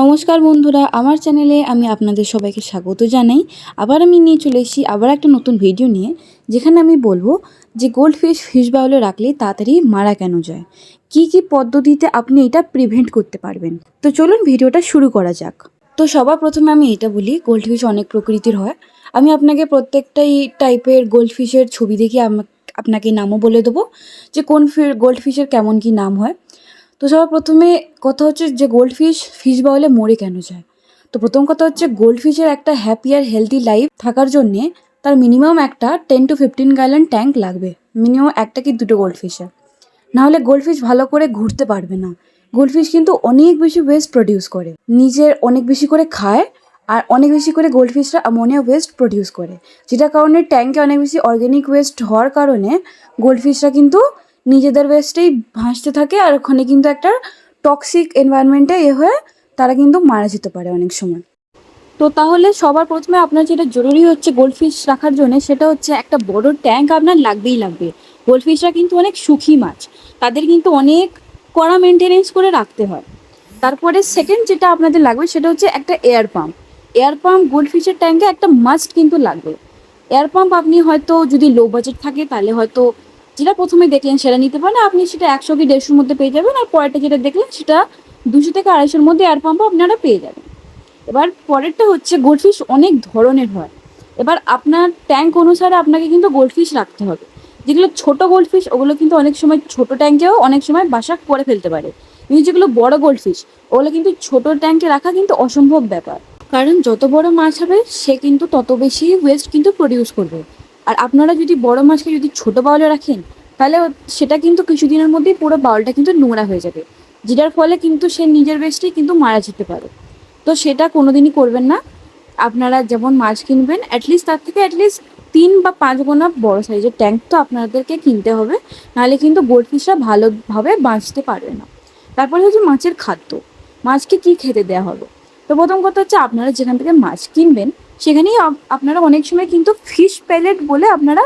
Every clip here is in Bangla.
নমস্কার বন্ধুরা, আমার চ্যানেলে আমি আপনাদের সবাইকে স্বাগত জানাই। আবার আমি নিয়ে চলে এসেছি আবার একটা নতুন ভিডিও নিয়ে, যেখানে আমি বলব যে গোল্ড ফিশ ফিশ বাউলে রাখলে তাড়াতাড়ি মারা কেন যায়? কি কি পদ্ধতিতে আপনি এটা প্রিভেন্ট করতে পারবেন? তো চলুন ভিডিওটা শুরু করা যাক। তো সবার প্রথমে আমি এটা বলি গোল্ড ফিশ অনেক প্রকৃতির হয়। আমি আপনাকে প্রত্যেকটাই টাইপের গোল্ড ফিশের ছবি দেখে আপনাকে নামও বলে দেবো যে কোন গোল্ড ফিশের কেমন কি নাম হয়। তো সবার প্রথমে কথা হচ্ছে যে গোল্ড ফিশ ফিশ বাউলে মরে কেন যায়? তো প্রথম কথা হচ্ছে গোল্ড ফিশের একটা হ্যাপি আর হেলদি লাইফ থাকার জন্যে তার মিনিমাম একটা ten to fifteen gallon tank লাগবে। মিনিমাম একটা কি দুটো গোল্ড ফিশে নাহলে গোল্ড ফিশ ভালো করে ঘুরতে পারবে না। গোল্ড ফিশ কিন্তু অনেক বেশি ওয়েস্ট প্রডিউস করে। নিজের অনেক বেশি করে খায় আর অনেক বেশি করে গোল্ড ফিশরা অ্যামোনিয়া ওয়েস্ট প্রডিউস করে। যেটার কারণে ট্যাঙ্কে অনেক বেশি অর্গ্যানিক ওয়েস্ট হওয়ার কারণে গোল্ড ফিশরা কিন্তু নিজেদের ওয়েস্টেই ভাসতে থাকে আর ওখানে কিন্তু একটা টক্সিক এনভায়রনমেন্টে এ হয়ে তারা কিন্তু মারা যেতে পারে অনেক সময়। তো তাহলে সবার প্রথমে আপনার যেটা জরুরি হচ্ছে গোল্ড ফিশ রাখার জন্য সেটা হচ্ছে একটা বড় ট্যাঙ্ক আপনার লাগবেই লাগবে। গোল্ড ফিশরা কিন্তু অনেক সুখী মাছ। তাদের কিন্তু অনেক কড়া মেনটেনেন্স করে রাখতে হয়। তারপরে সেকেন্ড যেটা আপনাদের লাগবে সেটা হচ্ছে একটা air pump air pump gold ফিশের ট্যাঙ্কে একটা মাস্ট কিন্তু লাগবে। এয়ার পাম্প আপনি হয়তো যদি লো বাজেট থাকে তাহলে হয়তো যেটা প্রথমে দেখলেন সেটা নিতে পারেন। আপনি সেটা একশো কি দেড়শোর মধ্যে পেয়ে যাবেন আর পরেরটা যেটা দেখলেন সেটা দুশো থেকে আড়াইশোর মধ্যে এয়ার পাম্পও আপনারা পেয়ে যাবেন। এবার পরেরটা হচ্ছে গোল্ডফিশ অনেক ধরনের হয়। এবার আপনার ট্যাঙ্ক অনুসারে আপনাকে কিন্তু গোল্ডফিশ রাখতে হবে। যেগুলো ছোট গোল্ডফিশ ওগুলো কিন্তু অনেক সময় ছোট ট্যাঙ্কেও অনেক সময় বাসা করে ফেলতে পারে। কিন্তু যেগুলো বড় গোল্ডফিশ ওগুলো কিন্তু ছোট ট্যাঙ্কে রাখা কিন্তু অসম্ভব ব্যাপার। কারণ যত বড় মাছ হবে, সে কিন্তু তত বেশি ওয়েস্ট কিন্তু প্রডিউস করবে। আর আপনারা যদি বড় মাছকে যদি ছোট বাউলে রাখেন, তাহলে সেটা কিন্তু কিছুদিনের মধ্যেই পুরো বাউলটা কিন্তু নোংরা হয়ে যাবে। যেটার ফলে কিন্তু সে নিজের বেস্টেই কিন্তু মারা যেতে পারে। তো সেটা কোনোদিনই করবেন না। আপনারা যেমন মাছ কিনবেন অ্যাটলিস্ট তার থেকে অ্যাটলিস্ট তিন বা পাঁচ গোনা বড় সাইজের ট্যাঙ্ক তো আপনাদেরকে কিনতে হবে। নাহলে কিন্তু গোল্ডফিশরা ভালোভাবে বাঁচতে পারবে না। তারপরে হচ্ছে মাছের খাদ্য। মাছকে কী খেতে দেওয়া হবে? তো প্রথম কথা হচ্ছে আপনারা যেখান থেকে মাছ কিনবেন, সেখানেই আপনারা অনেক সময় কিন্তু ফিশ প্যালেট বলে আপনারা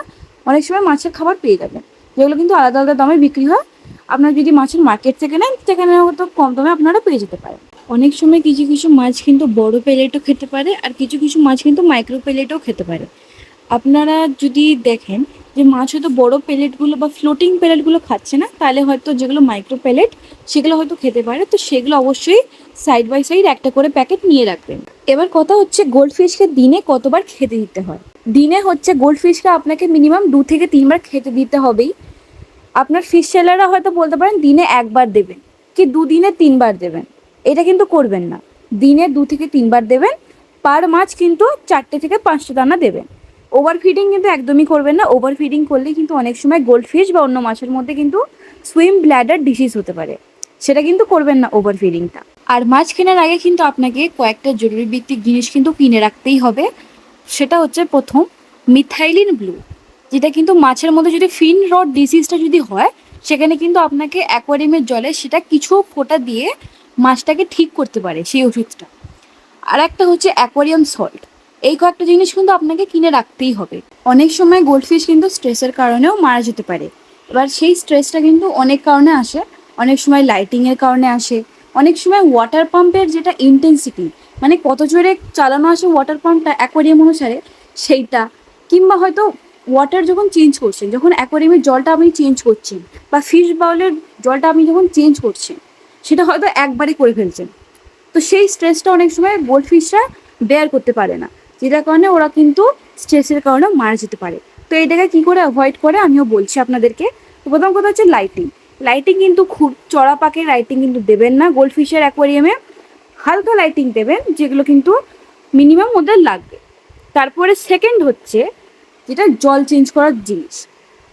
অনেক সময় মাছের খাবার পেয়ে যাবেন। যেগুলো কিন্তু আলাদা আলাদা দামে বিক্রি হয়। আপনারা যদি মাছের মার্কেট থেকে নেন, সেখানে হয়তো কম দামে আপনারা পেয়ে যেতে পারেন। অনেক সময় কিছু কিছু মাছ কিন্তু বড় প্লেটও খেতে পারে, আর কিছু কিছু মাছ কিন্তু মাইক্রো প্লেটও খেতে পারে। আপনারা যদি দেখেন যে মাছ হয়তো বড় প্লেটগুলো বা ফ্লোটিং প্লেটগুলো খাচ্ছে না, তাহলে হয়তো যেগুলো মাইক্রো প্লেট সেগুলো হয়তো খেতে পারে। তো সেগুলো অবশ্যই সাইড বাই সাইড একটা করে প্যাকেট নিয়ে রাখবেন। এবার কথা হচ্ছে গোল্ড ফিশকে দিনে কতবার খেতে দিতে হয়? দিনে হচ্ছে গোল্ড ফিশকে আপনাকে মিনিমাম দু থেকে তিনবার খেতে দিতে হবেই। আপনার ফিশ সেলাররা হয়তো বলতে পারেন দিনে একবার দেবেন কি দুদিনে তিনবার দেবেন। এটা কিন্তু করবেন না। দিনে দু থেকে তিনবার দেবেন পার মাছ কিন্তু চারটে থেকে পাঁচটা দানা দেবেন। ওভার ফিডিং কিন্তু একদমই করবেন না। ওভার ফিডিং করলে কিন্তু অনেক সময় গোল্ড ফিশ বা অন্য মাছের মধ্যে কিন্তু সুইম ব্ল্যাডার ডিসিজ হতে পারে। সেটা কিন্তু করবেন না ওভার ফিডিংটা আর মাছ কেনার আগে কিন্তু আপনাকে কয়েকটা জরুরি ভিত্তিক জিনিস কিন্তু কিনে রাখতেই হবে। সেটা হচ্ছে প্রথম মিথাইলিন ব্লু যেটা কিন্তু মাছের মধ্যে যদি ফিন রড ডিসিজটা যদি হয়, সেখানে কিন্তু আপনাকে অ্যাকোয়ারিয়ামের জলে সেটা কিছু ফোঁটা দিয়ে মাছটাকে ঠিক করতে পারে সেই ওষুধটা। আর একটা হচ্ছে অ্যাকোয়ারিয়াম সল্ট এই কয়েকটা জিনিস কিন্তু আপনাকে কিনে রাখতেই হবে। অনেক সময় গোল্ডফিশ কিন্তু স্ট্রেসের কারণেও মারা যেতে পারে। এবার সেই স্ট্রেসটা কিন্তু অনেক কারণে আসে, অনেক সময় লাইটিংয়ের কারণে আসে, অনেক সময় ওয়াটার পাম্পের যেটা ইন্টেন্সিটি মানে কত জোরে চালানো আসে ওয়াটার পাম্পটা অ্যাকোয়ারিয়াম অনুসারে, সেইটা। কিংবা হয়তো ওয়াটার যখন চেঞ্জ করছেন, যখন অ্যাকোয়ারিয়ামের জলটা আপনি চেঞ্জ করছেন, বা ফিশ বাউলের জলটা আপনি যখন চেঞ্জ করছেন, সেটা হয়তো একবারে করে ফেলছেন। তো সেই স্ট্রেসটা অনেক সময় গোল্ড ফিশরা বেয়ার করতে পারে না। যেটার কারণে ওরা কিন্তু স্ট্রেসের কারণে মারা যেতে পারে। তো এটাকে কী করে অ্যাভয়েড করে আমিও বলছি আপনাদেরকে। তো প্রথম কথা হচ্ছে লাইটিং লাইটিং কিন্তু খুব চড়া পাকে লাইটিং কিন্তু দেবেন না। গোল্ড ফিশের অ্যাকোয়ারিয়ামে হালকা লাইটিং দেবেন, যেগুলো কিন্তু মিনিমাম ওদের লাগবে। তারপরে সেকেন্ড হচ্ছে যেটা জল চেঞ্জ করার জিনিস।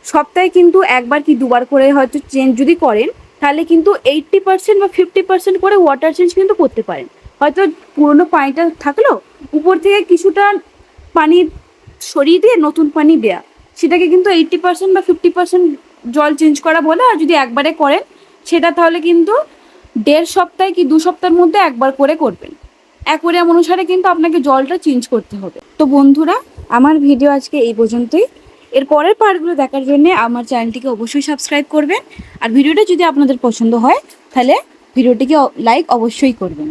সপ্তাহে কিন্তু একবার কি দুবার করে হয়তো চেঞ্জ যদি করেন, তাহলে কিন্তু এইট্টি পার্সেন্ট বা ফিফটি পার্সেন্ট করে ওয়াটার চেঞ্জ কিন্তু করতে পারেন। হয়তো পুরোনো পানিটা থাকল উপর থেকে কিছুটা পানি সরিয়ে দিয়ে নতুন পানি দেয়া। সেটাকে কিন্তু এইট্টি পার্সেন্ট বা ফিফটি পার্সেন্ট জল চেঞ্জ করা বলে, আর যদি একবারে করেন, সেটা তাহলে কিন্তু দেড় সপ্তাহে কি দু সপ্তাহের মধ্যে একবার করে করবেন। অ্যাকোয়ারিয়াম অনুসারে কিন্তু আপনাকে জলটা চেঞ্জ করতে হবে। তো বন্ধুরা, আমার ভিডিও আজকে এই পর্যন্তই। এর পরের পার্টগুলো দেখার জন্য আমার চ্যানেলটিকে অবশ্যই সাবস্ক্রাইব করবেন। আর ভিডিওটা যদি আপনাদের পছন্দ হয়, তাহলে ভিডিওটিকে লাইক অবশ্যই করবেন।